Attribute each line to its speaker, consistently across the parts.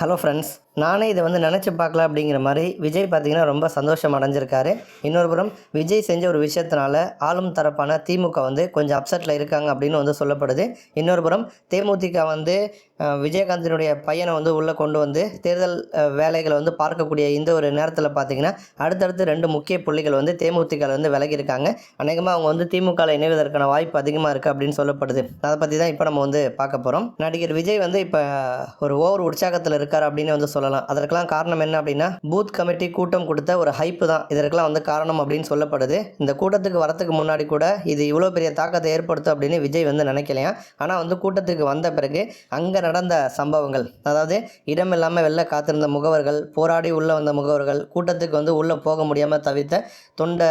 Speaker 1: Hello friends நானே இதை வந்து நினச்சி பார்க்கல அப்படிங்கிற மாதிரி விஜய் பார்த்தீங்கன்னா ரொம்ப சந்தோஷம் அடைஞ்சிருக்காரு. இன்னொரு புறம் விஜய் செஞ்ச ஒரு விஷயத்தினால ஆளும் தரப்பான திமுக வந்து கொஞ்சம் அப்செட்டில் இருக்காங்க அப்படின்னு வந்து சொல்லப்படுது. இன்னொரு புறம் தேமுதிக வந்து விஜயகாந்தினுடைய பையனை வந்து உள்ளே கொண்டு வந்து தேர்தல் வேலைகளை வந்து பார்க்கக்கூடிய இந்த ஒரு நேரத்தில் பார்த்தீங்கன்னா அடுத்தடுத்து ரெண்டு முக்கிய புள்ளிகள் வந்து தேமுதிகவில் வந்து விலகி இருக்காங்க அநேகமாக அவங்க வந்து திமுகவில் இணைவதற்கான வாய்ப்பு அதிகமாக இருக்குது அப்படின்னு சொல்லப்படுது. அதை பற்றி தான் இப்போ நம்ம வந்து பார்க்க போகிறோம் நடிகர் விஜய் வந்து இப்போ ஒரு ஓவர் உற்சாகத்தில் இருக்கார் அப்படின்னு வந்து சொல்லலாம். அதற்கெல்லாம் காரணம் என்ன அப்படின்னா பூத் கமிட்டி கூட்டம் கொடுத்த ஒரு ஹைப்பு தான். இதற்கெல்லாம் வந்து காரணம் அப்படின்னு சொல்லப்படுது. இந்த கூட்டத்துக்கு வரத்துக்கு முன்னாடி கூட இது இவ்வளோ பெரிய தாக்கத்தை ஏற்படுத்தும் அப்படின்னு விஜய் வந்து நினைக்கலையா? ஆனால் வந்து கூட்டத்துக்கு வந்த பிறகு அங்கே நடந்த சம்பவங்கள். அதாவது இடம் இல்லாமல் வெளில காத்திருந்த முகவர்கள் போராடி உள்ளே வந்த முகவர்கள் கூட்டத்துக்கு வந்து உள்ளே போக முடியாமல் தவித்த தொண்ட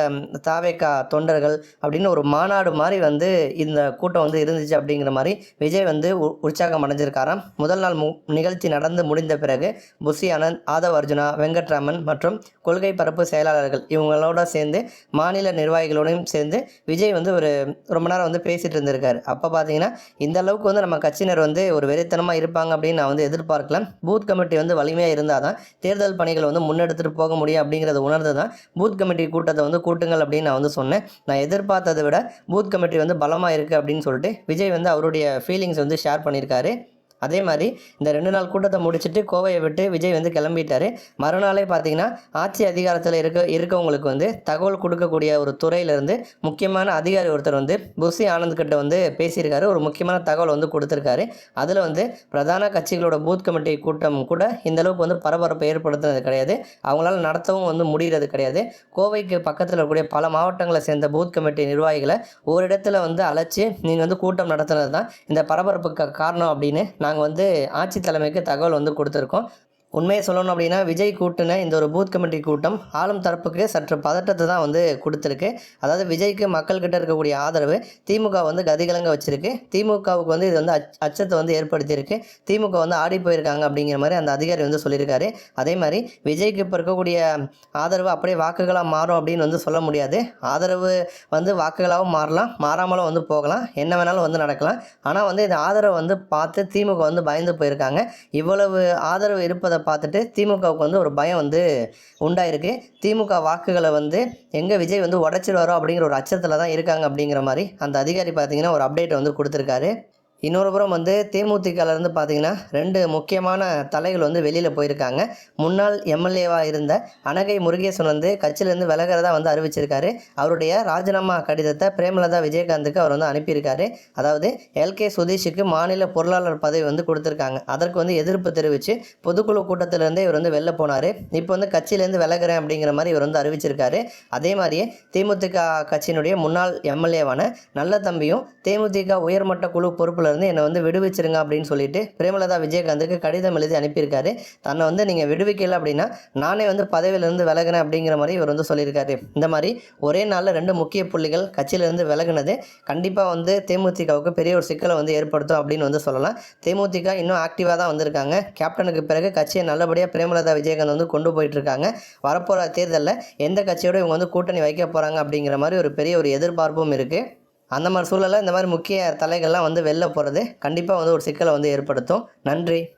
Speaker 1: தாவேக்கா தொண்டர்கள் அப்படின்னு ஒரு மாநாடு மாதிரி வந்து இந்த கூட்டம் வந்து இருந்துச்சு அப்படிங்கிற மாதிரி விஜய் வந்து உ- உற்சாகம் அடைஞ்சிருக்காராம். முதல் நாள் மு நிகழ்ச்சி நடந்து முடிந்த பிறகு புஷி ஆனந்த் ஆதவ் அர்ஜுனா வெங்கட்ராமன் மற்றும் கொள்கை பரப்பு செயலாளர்கள் இவங்களோட சேர்ந்து மாநில நிர்வாகிகளோடையும் சேர்ந்து விஜய் வந்து ஒரு ரொம்ப நேரம் வந்து பேசிகிட்டு இருந்திருக்காரு. அப்போ பார்த்தீங்கன்னா இந்த அளவுக்கு வந்து நம்ம கட்சியினர் வந்து ஒரு வெறித்தனம் கவனமாக இருப்பாங்க அப்படின்னு நான் வந்து எதிர்பார்க்கல. பூத் கமிட்டி வந்து வலிமையாக இருந்தால் தான் தேர்தல் பணிகளை வந்து முன்னெடுத்துட்டு போக முடியும் அப்படிங்கிறத உணர்ந்து தான் பூத் கமிட்டி கூட்டத்தை வந்து கூட்டுங்கள் அப்படின்னு நான் வந்து சொன்னேன். நான் எதிர்பார்த்ததை விட பூத் கமிட்டி வந்து பலமாக இருக்குது அப்படின்னு சொல்லிட்டு விஜய் வந்து அவருடைய ஃபீலிங்ஸ் வந்து ஷேர் பண்ணியிருக்காரு. அதே மாதிரி இந்த ரெண்டு நாள் கூட்டத்தை முடிச்சுட்டு கோவையை விட்டு விஜய் வந்து கிளம்பிட்டாரு. மறுநாளே பார்த்தீங்கன்னா ஆட்சி அதிகாரத்தில் இருக்க இருக்கவங்களுக்கு வந்து தகவல் கொடுக்கக்கூடிய ஒரு துறையிலேருந்து முக்கியமான அதிகாரி ஒருத்தர் வந்து புஷி ஆனந்த் கிட்ட வந்து பேசியிருக்காரு. ஒரு முக்கியமான தகவல் வந்து கொடுத்துருக்காரு. அதில் வந்து பிரதான கட்சிகளோட பூத் கமிட்டி கூட்டம் கூட இந்த அளவுக்கு வந்து பரபரப்பை ஏற்படுத்துனது கிடையாது. அவங்களால நடத்தவும் வந்து முடிகிறது கிடையாது. கோவைக்கு பக்கத்தில் இருக்கக்கூடிய பல மாவட்டங்களை சேர்ந்த பூத் கமிட்டி நிர்வாகிகளை ஒரு இடத்துல வந்து அழைச்சி நீங்கள் வந்து கூட்டம் நடத்துனது தான் இந்த பரபரப்புக்கு காரணம் அப்படின்னு நாங்கள் வந்து ஆட்சி தலைமைக்கு தகவல் வந்து கொடுத்துருக்கோம். உண்மையை சொல்லணும் அப்படின்னா விஜய் கூட்டின இந்த ஒரு பூத் கமிட்டி கூட்டம் ஆளும் தரப்புக்கு சற்று பதட்டத்தை தான் வந்து கொடுத்துருக்கு. அதாவது விஜய்க்கு மக்கள்கிட்ட இருக்கக்கூடிய ஆதரவு திமுக வந்து கதிகலங்க வச்சிருக்கு. திமுகவுக்கு வந்து இது வந்து அச் அச்சத்தை வந்து ஏற்படுத்தியிருக்கு. திமுக வந்து ஆடி போயிருக்காங்க அப்படிங்கிற மாதிரி அந்த அதிகாரி வந்து சொல்லியிருக்காரு. அதே மாதிரி விஜய்க்கு இப்போ இருக்கக்கூடிய ஆதரவு அப்படியே வாக்குகளாக மாறும் அப்படின்னு வந்து சொல்ல முடியாது. ஆதரவு வந்து வாக்குகளாகவும் மாறலாம். மாறாமலும் வந்து போகலாம். என்ன வேணாலும் வந்து நடக்கலாம். ஆனால் வந்து இந்த ஆதரவை வந்து பார்த்து திமுக வந்து பயந்து போயிருக்காங்க. இவ்வளவு ஆதரவு இருப்பதை பார்த்துட்டு திமுகவுக்கு வந்து ஒரு பயம் வந்து உண்டாயிருக்கு. திமுக வாக்குகளை வந்து எங்கே விஜய் வந்து உடச்சிடுவாரோ அப்படிங்கிற ஒரு அச்சத்தில் தான் இருக்காங்க அப்படிங்கிற மாதிரி அந்த அதிகாரி பார்த்தீங்கன்னா ஒரு அப்டேட் வந்து கொடுத்துருக்காரு. இன்னொரு புறம் வந்து தேமுதிகலேருந்து பார்த்தீங்கன்னா ரெண்டு முக்கியமான தலைகள் வந்து வெளியில் போயிருக்காங்க. முன்னாள் எம்எல்ஏவாக இருந்த அனகை முருகேசன் வந்து கட்சியிலேருந்து விலகிறதா வந்து அறிவிச்சிருக்காரு. அவருடைய ராஜினாமா கடிதத்தை பிரேமலதா விஜயகாந்துக்கு அவர் வந்து அனுப்பியிருக்காரு. அதாவது எல்கே சுதீஷுக்கு மாநில பொருளாளர் பதவி வந்து கொடுத்துருக்காங்க. அதற்கு வந்து எதிர்ப்பு தெரிவித்து பொதுக்குழு கூட்டத்திலேருந்தே இவர் வந்து வெளில போனார். இப்போ வந்து கட்சியிலேருந்து விலகிறேன் அப்படிங்கிற மாதிரி இவர் வந்து அறிவிச்சிருக்காரு. அதே மாதிரியே தேமுதிக கட்சியினுடைய முன்னாள் எம்எல்ஏவான நல்ல தம்பியும் தேமுதிக உயர்மட்ட குழு பொறுப்பில் வந்து என்னை வந்து விடுவிச்சிருங்க அப்படின்னு சொல்லிட்டு பிரேமலதா விஜயகாந்துக்கு கடிதம் எழுதி அனுப்பியிருக்காரு. தன்னை வந்து நீங்கள் விடுவிக்கல அப்படின்னா நானே வந்து பதவியிலிருந்து விலகினேன் அப்படிங்கிற மாதிரி இவர் வந்து சொல்லியிருக்காரு. இந்த மாதிரி ஒரே நாளில் ரெண்டு முக்கிய புள்ளிகள் கட்சியிலிருந்து விலகினது கண்டிப்பாக வந்து தேமுதிகவுக்கு பெரிய ஒரு சிக்கலை வந்து ஏற்படுத்தும் அப்படின்னு வந்து சொல்லலாம். தேமுதிக இன்னும் ஆக்டிவாக தான் வந்திருக்காங்க. கேப்டனுக்கு பிறகு கட்சியை நல்லபடியாக பிரேமலதா விஜயகாந்த் வந்து கொண்டு போயிட்டுருக்காங்க. வரப்போகிற தேர்தலில் எந்த கட்சியோட இவங்க வந்து கூட்டணி வைக்க போகிறாங்க அப்படிங்கிற மாதிரி ஒரு பெரிய ஒரு எதிர்பார்ப்பும் இருக்குது அந்த மாதிரி சூழலில் இந்த மாதிரி முக்கிய தலைகள்லாம் வந்து வெளில போகிறது கண்டிப்பாக வந்து ஒரு சிக்கலை வந்து ஏற்படுத்தும். நன்றி.